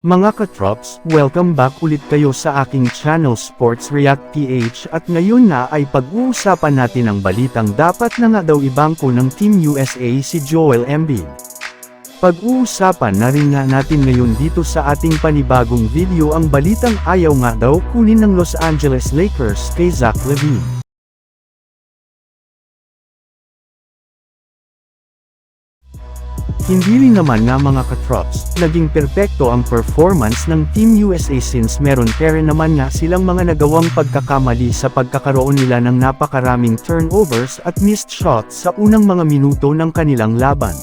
Mga katrops, welcome back ulit kayo sa aking channel Sports React PH at ngayon na ay pag-uusapan natin ang balitang dapat na nga daw ibangko ng Team USA si Joel Embiid. Pag-uusapan na rin nga natin ngayon dito sa ating panibagong video ang balitang ayaw nga daw kunin ng Los Angeles Lakers kay Zach Levine. Hindi rin naman nga mga katrops, naging perpekto ang performance ng Team USA since meron pere naman nga silang mga nagawang pagkakamali sa pagkakaroon nila ng napakaraming turnovers at missed shots sa unang mga minuto ng kanilang laban.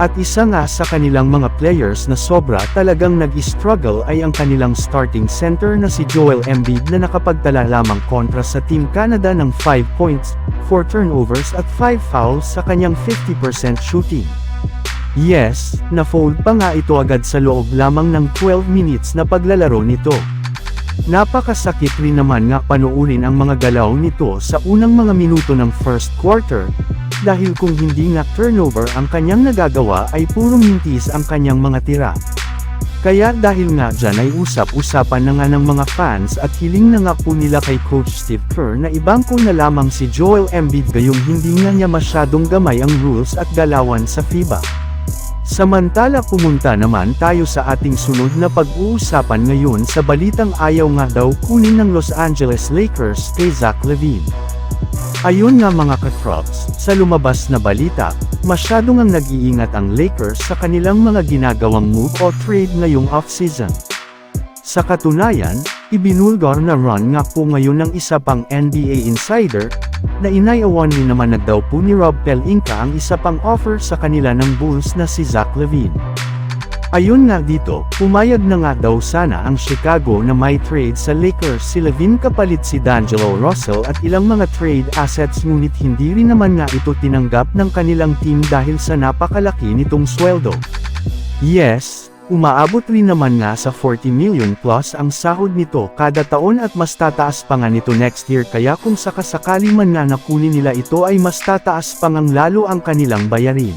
At isa nga sa kanilang mga players na sobra talagang nag-struggle ay ang kanilang starting center na si Joel Embiid na nakapagtala lamang kontra sa Team Canada ng 5 points, 4 turnovers at 5 fouls sa kanyang 50% shooting. Yes, na-fold pa nga ito agad sa loob lamang ng 12 minutes na paglalaro nito. Napakasakit rin naman nga panuurin ang mga galaw nito sa unang mga minuto ng first quarter, dahil kung hindi nga turnover ang kanyang nagagawa ay puro mintis ang kanyang mga tira. Kaya dahil nga dyan ay usap-usapan na nga ng mga fans at hiling na nga po nila kay Coach Steve Kerr na ibangko na lamang si Joel Embiid gayong hindi nga niya masyadong gamay ang rules at galawan sa FIBA. Samantala pumunta naman tayo sa ating sunod na pag-uusapan ngayon sa balitang ayaw nga daw kunin ng Los Angeles Lakers kay Zach Levine. Ayun nga mga katrops, sa lumabas na balita, masyado ngang nag-iingat ang Lakers sa kanilang mga ginagawang move o trade ngayong off-season. Sa katunayan, ibinulgar na run nga po ngayon ng isa pang NBA insider, na inayawan rin naman na daw po ni Rob Pelinka ang isa pang offer sa kanila ng Bulls na si Zach Levine. Ayon nga dito, pumayag na nga daw sana ang Chicago na may trade sa Lakers si Levine kapalit si D'Angelo Russell at ilang mga trade assets ngunit hindi rin naman nga ito tinanggap ng kanilang team dahil sa napakalaki nitong sweldo. Yes, umaabot rin naman nga sa 40 million plus ang sahod nito kada taon at mas tataas pa nga nito next year kaya kung sakasakali man nga nakunin nila ito ay mas tataas pa ngang lalo ang kanilang bayarin.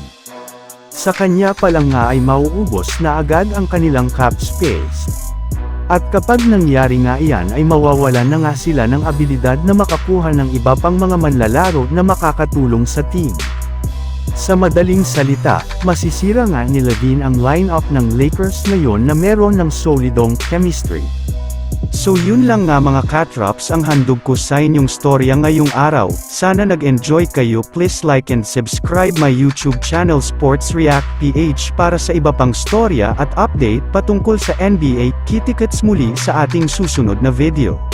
Sa kanya pa lang nga ay mauubos na agad ang kanilang cap space. At kapag nangyari nga iyan ay mawawalan na nga sila ng abilidad na makakuha ng iba pang mga manlalaro na makakatulong sa team. Sa madaling salita, masisira nga ni Levine ang lineup ng Lakers ngayon na meron ng solidong chemistry. So yun lang nga mga katrops ang handog ko sa inyong storya ngayong araw. Sana nag-enjoy kayo please like and subscribe my YouTube channel Sports React PH para sa iba pang storya at update patungkol sa NBA. Kitikets muli sa ating susunod na video.